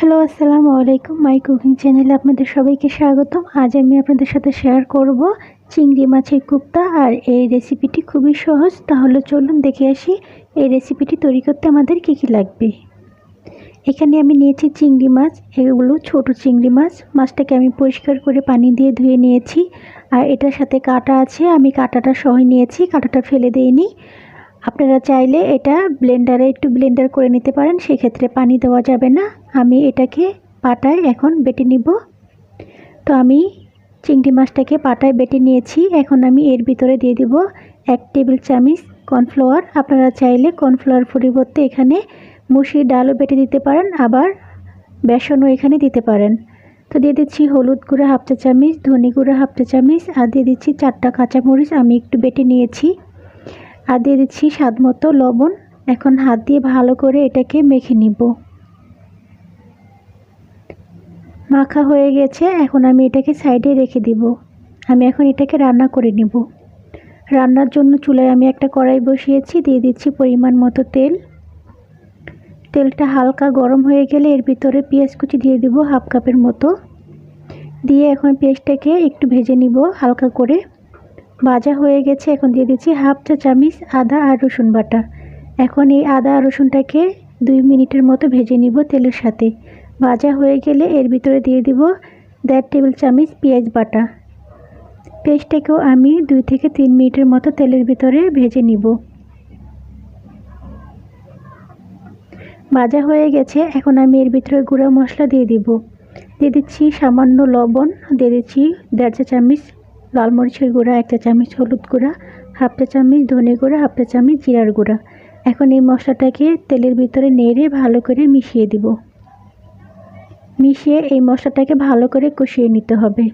Hello আসসালামু আলাইকুম my cooking চ্যানেলে আপনাদের সবাইকে স্বাগতম। আজ আমি আপনাদের সাথে শেয়ার করব চিংড়ি মাছের কুপ্তা আর এই রেসিপিটি খুবই সহজ। তাহলে চলুন দেখে আসি এই রেসিপিটি তৈরি করতে আমাদের কী কী লাগবে। এখানে আমি নিয়েছি চিংড়ি মাছ, এগুলো ছোট চিংড়ি মাছ। মাছটাকে আমি পরিষ্কার করে পানি দিয়ে ধুয়ে নিয়েছি। আর এটার সাথে কাটা আছে, আমি কাটাটা সহ নিয়েছি, কাটাটা ফেলে দিইনি। আপনারা চাইলে এটা ব্লেন্ডারে একটু ব্লেন্ডার করে নিতে পারেন, সেক্ষেত্রে পানি দেওয়া যাবে না। আমি এটাকে পাটায় এখন বেটে নিব। তো আমি চিংড়ি মাছটাকে পাটায় বেটে নিয়েছি। এখন আমি এর ভিতরে দিয়ে দিব এক টেবিল চামচ কর্নফ্লাওয়ার। আপনারা চাইলে কর্নফ্লাওয়ার পরিবর্তে এখানে মুসির ডালও বেটে দিতে পারেন, আবার বেসনও এখানে দিতে পারেন। তো দিয়ে দিচ্ছি হলুদ গুঁড়ো হাফ চা চামচ, ধনে গুঁড়ো হাফ চা চামচ, আর দিয়ে দিচ্ছি চারটা কাঁচামরিচ আমি একটু বেটে নিয়েছি। আর দিয়ে দিচ্ছি স্বাদ মতো লবণ। এখন হাত দিয়ে ভালো করে এটাকে মেখে নিব। মাখা হয়ে গেছে, এখন আমি এটাকে সাইডে রেখে দিব। আমি এখন এটাকে রান্না করে নিব। রান্নার জন্য চুলায় আমি একটা কড়াই বসিয়েছি, দিয়ে দিচ্ছি পরিমাণ মতো তেল। তেলটা হালকা গরম হয়ে গেলে এর ভিতরে পেঁয়াজ কুচি দিয়ে দিব হাফ কাপের মতো। দিয়ে এখন পেঁয়াজটাকে একটু ভেজে নিব হালকা করে। ভাজা হয়ে গেছে, এখন দিয়ে দিচ্ছি হাফ চা চামিচ আদা আর রসুন বাটা। এখন এই আদা আর রসুনটাকে দুই মিনিটের মতো ভেজে নিব তেলের সাথে। ভাজা হয়ে গেলে এর ভিতরে দিয়ে দিব দেড় টেবিল চামচ পেঁয়াজ বাটা। পেঁয়াজটাকেও আমি দুই থেকে তিন মিনিটের মতো তেলের ভিতরে ভেজে নিব। ভাজা হয়ে গেছে, এখন আমি এর ভিতরে গুঁড়া মশলা দিয়ে দিব। দিয়ে দিচ্ছি সামান্য লবণ, দিয়ে দিচ্ছি দেড় চা চামচ লাল মরিচের গুঁড়া এক চা চামচ হলুদ গুঁড়া, হাফ চা চামচ ধনে গুঁড়া, হাফ চা চামচ জিরার গুঁড়া। এখন এই মশলাটাকে তেলের ভিতরে নেড়ে ভালো করে মিশিয়ে দিব। মিশিয়ে এই মশলাটাকে ভালো করে কষিয়ে নিতে হবে।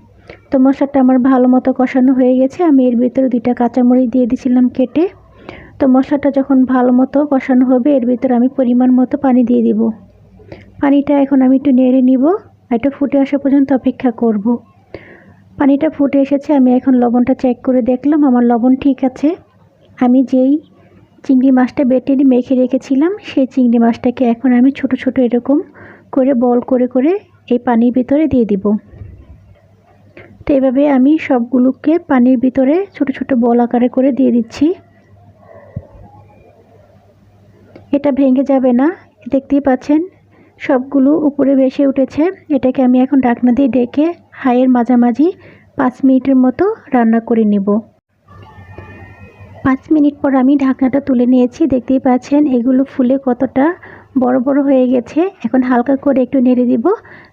তো মশলাটা আমার ভালো মতো কষানো হয়ে গেছে, আমি এর ভিতরে দুইটা কাঁচামরিচ দিয়ে দিয়েছিলাম কেটে। তো মশলাটা যখন ভালো মতো কষানো হবে, এর ভিতরে আমি পরিমাণ মতো পানি দিয়ে দিব। পানিটা এখন আমি একটু নেড়ে নিব এটা ফুটে আসা পর্যন্ত অপেক্ষা করব। পানিটা ফুটে এসেছে, আমি এখন লবণটা চেক করে দেখলাম, আমার লবণ ঠিক আছে। আমি যেই চিংড়ি মাছটা বেটে মেখে রেখেছিলাম, সেই চিংড়ি মাছটাকে এখন আমি ছোট ছোট এরকম করে বল করে করে এই পানির ভিতরে দিয়ে দিব। তো এভাবে আমি সবগুলোকে পানির ভিতরে ছোট ছোট বল আকারে করে দিয়ে দিচ্ছি। এটা ভেঙে যাবে না, দেখতেই পাচ্ছেন, সবগুলো উপরে ভেসে উঠেছে, এটাকে আমি এখন ডাকনা দিয়ে ডেকে হাইয়ের মাঝামাঝি পাঁচ মিনিটের মতো রান্না করে নেব। পাঁচ মিনিট পর আমি ঢাকনাটা তুলে নিয়েছি। দেখতেই পাচ্ছেন, এগুলো ফুলে কতটা বড় বড় হয়ে গেছে। এখন হালকা করে একটু নেড়ে দিব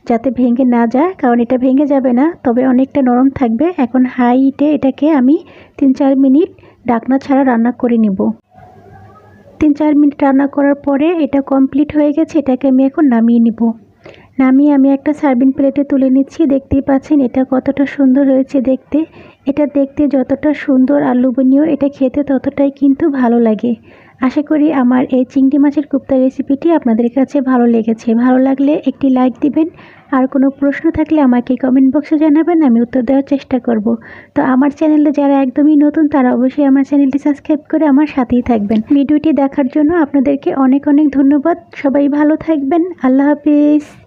যাতে ভেঙে না যায়, কারণ এটা ভেঙে যাবে না, তবে অনেকটা নরম থাকবে। এখন হাইটে এটাকে আমি তিন চার মিনিট ডাকনা ছাড়া রান্না করে নেব। তিন চার মিনিট রান্না করার পরে এটা কমপ্লিট হয়ে গেছে, এটাকে আমি এখন নামিয়ে নিব। নামিয়ে আমি একটা সার্ভিং প্লেটে তুলে নিচ্ছি। দেখতেই পাচ্ছেন এটা কতটা সুন্দর হয়েছে দেখতে। এটা দেখতে যতটা সুন্দর আর লোভনীয়, এটা খেতে ততটাই কিন্তু ভালো লাগে। আশা করি আমার এই চিংড়ি মাছের কুপ্তা রেসিপিটি আপনাদের কাছে ভালো লেগেছে। ভালো লাগলে একটি লাইক দিবেন। আর কোনো প্রশ্ন থাকলে আমাকে কমেন্ট বক্সে জানাবেন, আমি উত্তর দেওয়ার চেষ্টা করব। তো আমার চ্যানেলে যারা একদমই নতুন, তারা অবশ্যই আমার চ্যানেলটি সাবস্ক্রাইব করে আমার সাথেই থাকবেন। ভিডিওটি দেখার জন্য আপনাদেরকে অনেক অনেক ধন্যবাদ। সবাই ভালো থাকবেন। আল্লাহ হাফিজ।